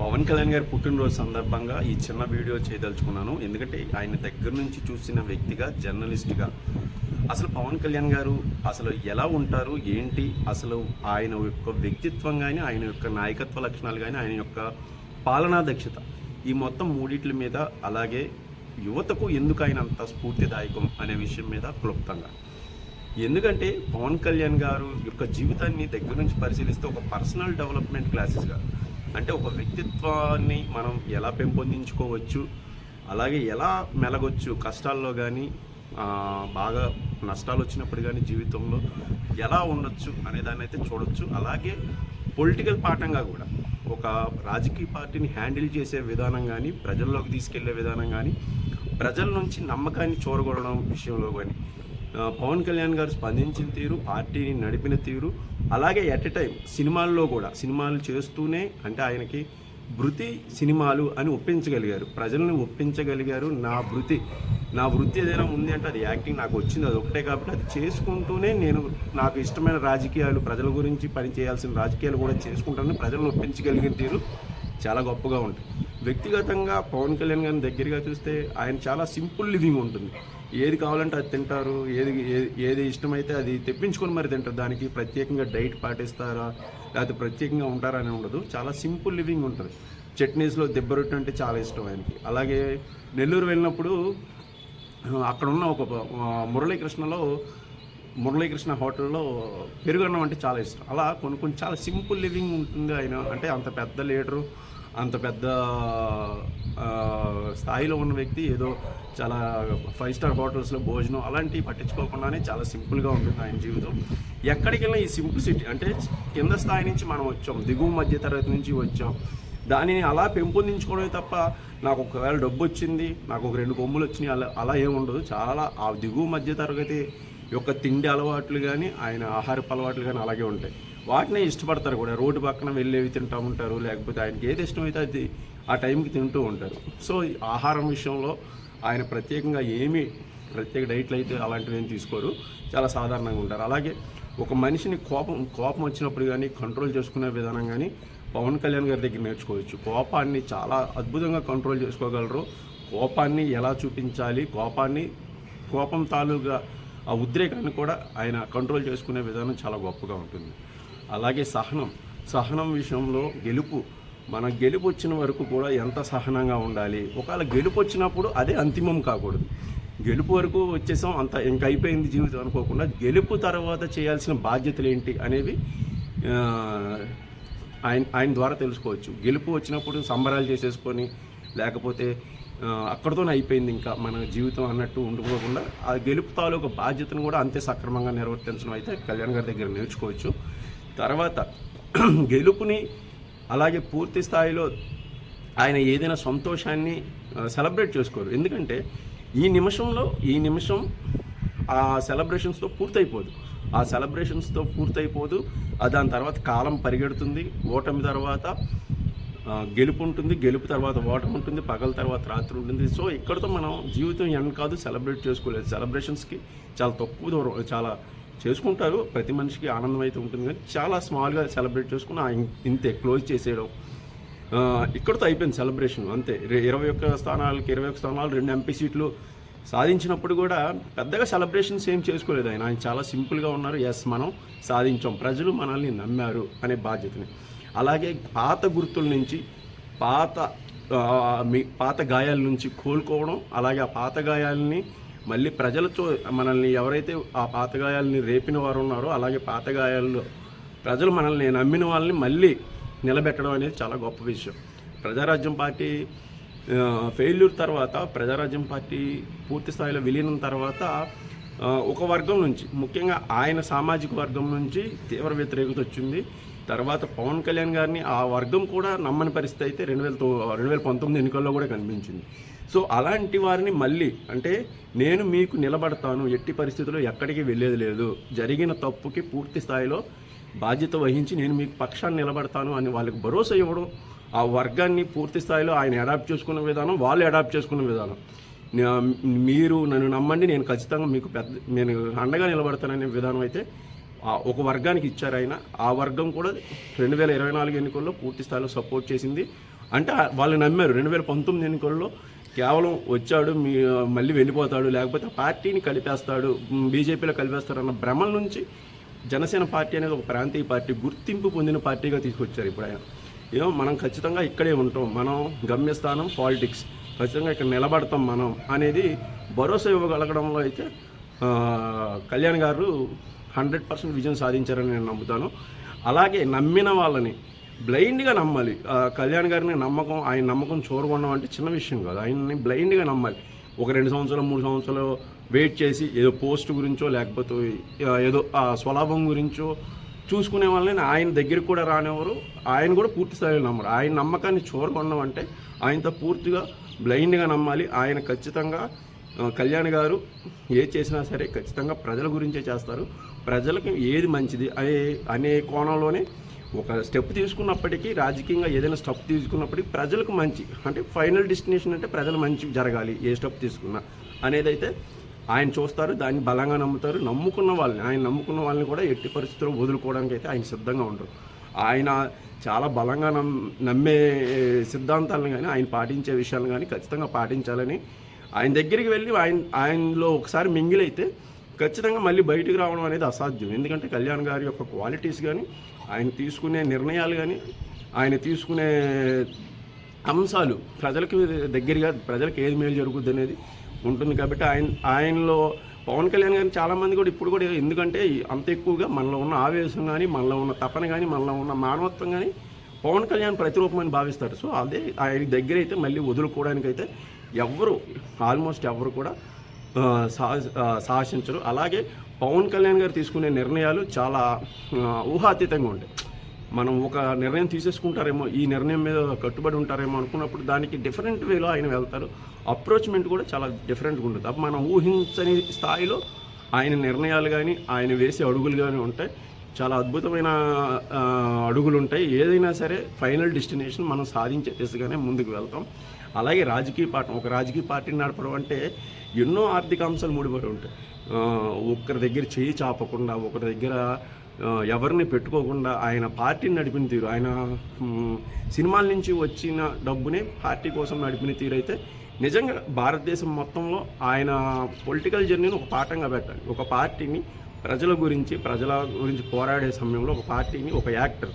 పవన్ కళ్యాణ్ గారి పుట్టినరోజు సందర్భంగా ఈ చిన్న వీడియో చేయదలుచుకున్నాను. ఎందుకంటే ఆయన దగ్గర నుంచి చూసిన వ్యక్తిగా జర్నలిస్ట్గా అసలు పవన్ కళ్యాణ్ గారు అసలు ఎలా ఉంటారు? ఏంటి? అసలు ఆయన యొక్క వ్యక్తిత్వం కానీ ఆయన యొక్క నాయకత్వ లక్షణాలు కానీ ఆయన యొక్క పాలనా దక్షత ఈ మొత్తం మూడిట్ల మీద అలాగే యువతకు ఎందుకు ఆయన అంత స్ఫూర్తిదాయకం అనే విషయం మీద క్లుప్తంగా. ఎందుకంటే పవన్ కళ్యాణ్ గారు యొక్క జీవితాన్ని దగ్గర నుంచి పరిశీలిస్తే ఒక పర్సనల్ డెవలప్మెంట్ క్లాసెస్గా అంటే ఒక వ్యక్తిత్వాన్ని మనం ఎలా పెంపొందించుకోవచ్చు అలాగే ఎలా మెలగొచ్చు కష్టాల్లో కానీ బాగా నష్టాలు వచ్చినప్పుడు కానీ జీవితంలో ఎలా ఉండొచ్చు అనే దాన్ని అయితే చూడొచ్చు. అలాగే పొలిటికల్ పాఠంగా కూడా ఒక రాజకీయ పార్టీని హ్యాండిల్ చేసే విధానం కానీ ప్రజల్లోకి తీసుకెళ్ళే విధానం కానీ ప్రజల నుంచి నమ్మకాన్ని చూరగొడడం విషయంలో కానీ పవన్ కళ్యాణ్ గారు స్పందించిన తీరు పార్టీని నడిపిన తీరు అలాగే ఎట్ ఎ టైం సినిమాల్లో కూడా సినిమాలు చేస్తూనే అంటే ఆయనకి వృత్తి సినిమాలు అని ఒప్పించగలిగారు. ప్రజల్ని ఒప్పించగలిగారు. నా వృత్తి నా వృత్తి ఏదైనా ఉంది అంటే అది యాక్టింగ్ నాకు వచ్చింది అది ఒకటే కాబట్టి అది చేసుకుంటూనే నేను నాకు ఇష్టమైన రాజకీయాలు ప్రజల గురించి పని చేయాల్సిన రాజకీయాలు కూడా చేసుకుంటానని ప్రజలను ఒప్పించగలిగిన తీరు చాలా గొప్పగా ఉంటుంది. వ్యక్తిగతంగా పవన్ కళ్యాణ్ గారిని దగ్గరగా చూస్తే ఆయన చాలా సింపుల్ లివింగ్ ఉంటుంది. ఏది కావాలంటే అది తింటారు ఏది ఏది ఇష్టమైతే అది తెప్పించుకొని మరి తింటారు. దానికి ప్రత్యేకంగా డైట్ పాటిస్తారా లేకపోతే ప్రత్యేకంగా ఉంటారా అని ఉండదు. చాలా సింపుల్ లివింగ్ ఉంటుంది. చట్నీస్లో దెబ్బ రొట్టె అంటే చాలా ఇష్టం ఆయనకి. అలాగే నెల్లూరు వెళ్ళినప్పుడు అక్కడున్న అక్కడ ఉన్న ఒక మురళీకృష్ణలో మురళీకృష్ణ హోటల్లో పెరుగన్నం అంటే చాలా ఇష్టం. అలా కొన్ని కొన్ని చాలా సింపుల్ లివింగ్ ఉంటుంది ఆయన. అంటే అంత పెద్ద లీడరు. అంత పెద్ద స్థాయిలో ఉన్న వ్యక్తి ఏదో చాలా ఫైవ్ స్టార్ హోటల్స్లో భోజనం అలాంటివి పట్టించుకోకుండానే చాలా సింపుల్గా ఉంటుంది ఆయన జీవితం. ఎక్కడికి వెళ్ళినా ఈ సింప్లిసిటీ అంటే కింద స్థాయి నుంచి మనం వచ్చాం దిగువ మధ్య తరగతి నుంచి వచ్చాం. దానిని అలా పెంపొందించుకోవడమే తప్ప నాకు ఒకవేళ డబ్బు వచ్చింది నాకు ఒక రెండు కొమ్ములు వచ్చినాయి అలా అలా ఏముండదు. చాలా ఆ దిగువ మధ్య తరగతి యొక్క తిండి అలవాట్లు కానీ ఆయన ఆహారపు అలవాట్లు కానీ అలాగే ఉంటాయి. వాటినే ఇష్టపడతారు కూడా. రోడ్డు పక్కన వెళ్ళేవి తింటూ ఉంటారు లేకపోతే ఆయనకి ఏది ఇష్టమైతే అది ఆ టైంకి తింటూ ఉంటారు. సో ఈ ఆహారం విషయంలో ఆయన ప్రత్యేకంగా ఏమీ ప్రత్యేక డైట్లు అయితే అలాంటివి ఏం తీసుకోరు. చాలా సాధారణంగా ఉంటారు. అలాగే ఒక మనిషిని కోపం కోపం వచ్చినప్పుడు కానీ కంట్రోల్ చేసుకునే విధానం కానీ పవన్ కళ్యాణ్ గారి దగ్గర నేర్చుకోవచ్చు. కోపాన్ని చాలా అద్భుతంగా కంట్రోల్ చేసుకోగలరు. కోపాన్ని ఎలా చూపించాలి? కోపాన్ని కోపం తాలూగా ఆ ఉద్రేకాన్ని కూడా ఆయన కంట్రోల్ చేసుకునే విధానం చాలా గొప్పగా ఉంటుంది. అలాగే సహనం. సహనం విషయంలో గెలుపు. మన గెలుపు వచ్చిన వరకు కూడా ఎంత సహనంగా ఉండాలి? ఒకవేళ గెలుపు వచ్చినప్పుడు అదే అంతిమం కాకూడదు. గెలుపు వరకు వచ్చేసాం అంత ఇంక అయిపోయింది జీవితం అనుకోకుండా గెలుపు తర్వాత చేయాల్సిన బాధ్యతలు ఏంటి అనేవి ఆయన ఆయన ద్వారా తెలుసుకోవచ్చు. గెలుపు వచ్చినప్పుడు సంబరాలు చేసేసుకొని లేకపోతే అక్కడితోనే అయిపోయింది ఇంకా మన జీవితం అన్నట్టు ఉండిపోకుండా ఆ గెలుపు తాలూకు బాధ్యతను కూడా అంతే సక్రమంగా నిర్వర్తించడం అయితే కళ్యాణ్ గారి దగ్గర నేర్చుకోవచ్చు. తర్వాత గెలుపుని అలాగే పూర్తి స్థాయిలో ఆయన ఏదైనా సంతోషాన్ని సెలబ్రేట్ చేసుకోరు. ఎందుకంటే ఈ నిమిషంలో ఈ నిమిషం ఆ సెలబ్రేషన్స్తో పూర్తయిపోదు. ఆ సెలబ్రేషన్స్తో పూర్తయిపోదు. దాని తర్వాత కాలం పరిగెడుతుంది. ఓటమి తర్వాత గెలుపు ఉంటుంది గెలుపు తర్వాత ఓటమి ఉంటుంది పగల తర్వాత రాత్రి ఉంటుంది. సో ఇక్కడతో మనం జీవితం ఎండ్ కాదు సెలబ్రేట్ చేసుకోలేదు. సెలబ్రేషన్స్కి చాలా తక్కువ దూరం చాలా చేసుకుంటారు. ప్రతి మనిషికి ఆనందం అయితే ఉంటుంది. కానీ చాలా స్మాల్గా సెలబ్రేట్ చేసుకుని ఇంతే క్లోజ్ చేసేయడం. ఇక్కడతో అయిపోయింది సెలబ్రేషన్ అంతే. ఇరవై ఒక్క స్థానాలకి ఇరవై ఒక్క స్థానాలు రెండు ఎంపీ సీట్లు సాధించినప్పుడు కూడా పెద్దగా సెలబ్రేషన్స్ ఏం చేసుకోలేదు ఆయన. ఆయన చాలా సింపుల్గా ఉన్నారు. ఎస్ మనం సాధించాం. ప్రజలు మనల్ని నమ్మారు అనే బాధ్యతని. అలాగే పాత గుర్తుల నుంచి పాత మీ పాత గాయాల నుంచి కోలుకోవడం అలాగే ఆ పాత గాయాలని మళ్ళీ ప్రజలతో మనల్ని ఎవరైతే ఆ పాత గాయాలని రేపిన వారు ఉన్నారో అలాగే పాత గాయాల్లో ప్రజలు మనల్ని నమ్మిన వాళ్ళని మళ్ళీ నిలబెట్టడం అనేది చాలా గొప్ప విషయం. ప్రజారాజ్యం పార్టీ ఫెయిల్యూర్ తర్వాత ప్రజారాజ్యం పార్టీ పూర్తి స్థాయిలో విలీనం తర్వాత ఒక వర్గం నుంచి ముఖ్యంగా ఆయన సామాజిక వర్గం నుంచి తీవ్ర వ్యతిరేకత వచ్చింది. తర్వాత పవన్ కళ్యాణ్ గారిని ఆ వర్గం కూడా నమ్మని పరిస్థితి అయితే రెండు వేల రెండు వేల పంతొమ్మిది ఎన్నికల్లో కూడా కనిపించింది. సో అలాంటి వారిని మళ్ళీ అంటే నేను మీకు నిలబడతాను ఎట్టి పరిస్థితుల్లో ఎక్కడికి వెళ్ళేది లేదు జరిగిన తప్పుకి పూర్తి స్థాయిలో బాధ్యత వహించి నేను మీకు పక్షాన్ని నిలబడతాను అని వాళ్ళకి భరోసా ఇవ్వడం ఆ వర్గాన్ని పూర్తి స్థాయిలో ఆయన అడాప్ట్ చేసుకున్న విధానం వాళ్ళు అడాప్ట్ చేసుకున్న విధానం. మీరు నన్ను నమ్మండి నేను ఖచ్చితంగా మీకు పెద్ద నేను అండగా నిలబడతాననే విధానం అయితే ఒక వర్గానికి ఇచ్చారు ఆయన. ఆ వర్గం కూడా రెండు వేల ఇరవై నాలుగు ఎన్నికల్లో పూర్తి స్థాయిలో సపోర్ట్ చేసింది. అంటే వాళ్ళు నమ్మారు. రెండు వేల పంతొమ్మిది ఎన్నికల్లో కేవలం వచ్చాడు మీ మళ్ళీ వెళ్ళిపోతాడు లేకపోతే పార్టీని కలిపేస్తాడు బీజేపీలో కలిపేస్తాడు అన్న భ్రమల నుంచి జనసేన పార్టీ అనేది ఒక ప్రాంతీయ పార్టీ గుర్తింపు పొందిన పార్టీగా తీసుకొచ్చారు ఇప్పుడు ఆయన. ఏమో మనం ఖచ్చితంగా ఇక్కడే ఉంటాం. మనం గమ్యస్థానం పాలిటిక్స్. ఖచ్చితంగా ఇక్కడ నిలబడతాం మనం అనేది భరోసా ఇవ్వగలగడంలో అయితే కళ్యాణ్ గారు హండ్రెడ్ పర్సెంట్ విజయం సాధించారని నేను నమ్ముతాను. అలాగే నమ్మిన వాళ్ళని బ్లైండ్గా నమ్మాలి. కళ్యాణ్ గారిని నమ్మకం ఆయన నమ్మకం చూరగొనడం అంటే చిన్న విషయం కాదు. ఆయన్ని బ్లైండ్గా నమ్మాలి. ఒక రెండు సంవత్సరాలు మూడు సంవత్సరాలు వెయిట్ చేసి ఏదో పోస్ట్ గురించో లేకపోతే ఏదో ఆ స్వలాభం గురించో చూసుకునే వాళ్ళని ఆయన దగ్గరికి కూడా రానివ్వరు. ఆయన కూడా పూర్తి స్థాయిలో నమ్మరు. ఆయన నమ్మకాన్ని చూరగొనడం అంటే ఆయనతో పూర్తిగా బ్లైండ్గా నమ్మాలి. ఆయన ఖచ్చితంగా కళ్యాణ్ గారు ఏది చేసినా సరే ఖచ్చితంగా ప్రజల గురించే చేస్తారు. ప్రజలకు ఏది మంచిది? అనే అనే కోణంలోనే ఒక స్టెప్ తీసుకున్నప్పటికీ రాజకీయంగా ఏదైనా స్టెప్ తీసుకున్నప్పటికీ ప్రజలకు మంచి అంటే ఫైనల్ డెస్టినేషన్ అంటే ప్రజలు మంచి జరగాలి ఏ స్టెప్ తీసుకున్నా. అనేది అయితే ఆయన చూస్తారు దాన్ని బలంగా నమ్ముతారు. నమ్ముకున్న వాళ్ళని ఆయన నమ్ముకున్న వాళ్ళని కూడా ఎట్టి పరిస్థితుల్లో వదులుకోవడానికి అయితే ఆయన సిద్ధంగా ఉండరు. ఆయన చాలా బలంగా నమ్ నమ్మే సిద్ధాంతాలను కానీ ఆయన పాటించే విషయాలను కానీ ఖచ్చితంగా పాటించాలని ఆయన దగ్గరికి వెళ్ళి ఆయన ఆయనలో ఒకసారి మింగిలైతే ఖచ్చితంగా మళ్ళీ బయటికి రావడం అనేది అసాధ్యం. ఎందుకంటే కళ్యాణ్ గారి యొక్క క్వాలిటీస్ కానీ ఆయన తీసుకునే నిర్ణయాలు కానీ ఆయన తీసుకునే అంశాలు ప్రజలకు దగ్గరగా ప్రజలకు ఏది మేలు జరుగుద్ది అనేది ఉంటుంది కాబట్టి ఆయన ఆయనలో పవన్ కళ్యాణ్ గారిని చాలామంది కూడా ఇప్పుడు కూడా ఎందుకంటే అంత ఎక్కువగా మనలో ఉన్న ఆవేశం కానీ మనలో ఉన్న తపన కానీ మనలో ఉన్న మానవత్వం కానీ పవన్ కళ్యాణ్ ప్రతిరూపమని భావిస్తారు సో అదే ఆయన దగ్గర అయితే మళ్ళీ వదులుకోవడానికైతే ఎవరు ఆల్మోస్ట్ ఎవరు కూడా సాహసించరు. అలాగే పవన్ కళ్యాణ్ గారు తీసుకునే నిర్ణయాలు చాలా ఊహాతీతంగా ఉంటాయి. మనం ఒక నిర్ణయం తీసేసుకుంటారేమో ఈ నిర్ణయం మీద కట్టుబడి ఉంటారేమో అనుకున్నప్పుడు దానికి డిఫరెంట్ వేలో ఆయన వెళ్తారు. అప్రోచ్మెంట్ కూడా చాలా డిఫరెంట్గా ఉంటుంది. అప్పుడు మనం ఊహించని స్థాయిలో ఆయన నిర్ణయాలు కానీ ఆయన వేసే అడుగులు కానీ ఉంటాయి. చాలా అద్భుతమైన అడుగులు ఉంటాయి. ఏదైనా సరే ఫైనల్ డెస్టినేషన్ మనం సాధించే దిశగానే ముందుకు వెళ్తాం. అలాగే రాజకీయ పాఠం ఒక రాజకీయ పార్టీని నడపడం అంటే ఎన్నో ఆర్థిక అంశాలు ముడిపడి ఉంటాయి. ఒకరి దగ్గర చేయి చాపకుండా ఒకరి దగ్గర ఎవరిని పెట్టుకోకుండా ఆయన పార్టీని నడిపిన తీరు ఆయన సినిమాల నుంచి వచ్చిన డబ్బునే పార్టీ కోసం నడిపిన తీరు అయితే నిజంగా భారతదేశం మొత్తంలో ఆయన పొలిటికల్ జర్నీని ఒక పాఠంగా పెట్టాలి. ఒక పార్టీని ప్రజల గురించి ప్రజల గురించి పోరాడే సమయంలో ఒక పార్టీని ఒక యాక్టర్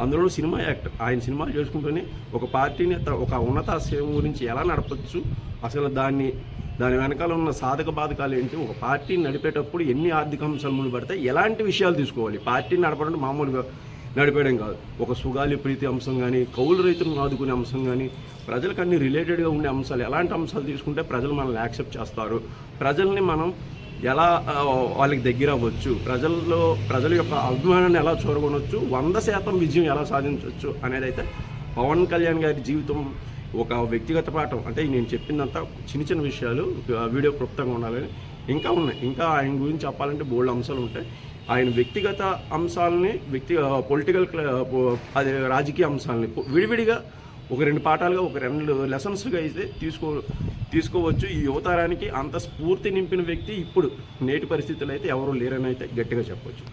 అందులో సినిమా యాక్టర్ ఆయన సినిమాలు చేసుకుంటూనే ఒక పార్టీని త- ఒక సేవ గురించి ఎలా నడపచ్చు? అసలు దాన్ని దాని వెనకాల ఉన్న సాధక బాధకాలు ఏంటి? ఒక పార్టీని నడిపేటప్పుడు ఎన్ని ఆర్థిక అంశాలు ముడిపడతాయి ఎలాంటి విషయాలు తీసుకోవాలి? పార్టీని నడపడం మామూలుగా నడిపేయడం కాదు. ఒక సుగాలి ప్రీతి అంశం కానీ కౌలు రైతులను ఆదుకునే అంశం కానీ ప్రజలకు అన్ని రిలేటెడ్గా ఉండే అంశాలు ఎలాంటి అంశాలు తీసుకుంటే ప్రజలు మనల్ని యాక్సెప్ట్ చేస్తారు? ప్రజల్ని మనం ఎలా వాళ్ళకి దగ్గర అవ్వచ్చు ప్రజల్లో ప్రజల యొక్క అభిమానాన్ని ఎలా చూరగొనవచ్చు వంద శాతం విజయం ఎలా సాధించవచ్చు అనేది అయితే పవన్ కళ్యాణ్ గారి జీవితం ఒక వ్యక్తిగత పాఠం. అంటే నేను చెప్పిందంతా చిన్న చిన్న విషయాలు వీడియో క్లుప్తంగా ఉండాలని ఇంకా ఉన్నాయి. ఇంకా ఆయన గురించి చెప్పాలంటే బోల్డ్ అంశాలు ఉంటాయి. ఆయన వ్యక్తిగత అంశాలని వ్యక్తి పొలిటికల్ అదే రాజకీయ అంశాలని విడివిడిగా ఒక రెండు పాఠాలుగా ఒక రెండు లెసన్స్గా అయితే తీసుకో తీసుకోవచ్చు. ఈ యువతరానికి అంత స్ఫూర్తి నింపిన వ్యక్తి ఇప్పుడు నేటి పరిస్థితుల్లో అయితే ఎవరు లేరని అయితే గట్టిగా చెప్పవచ్చు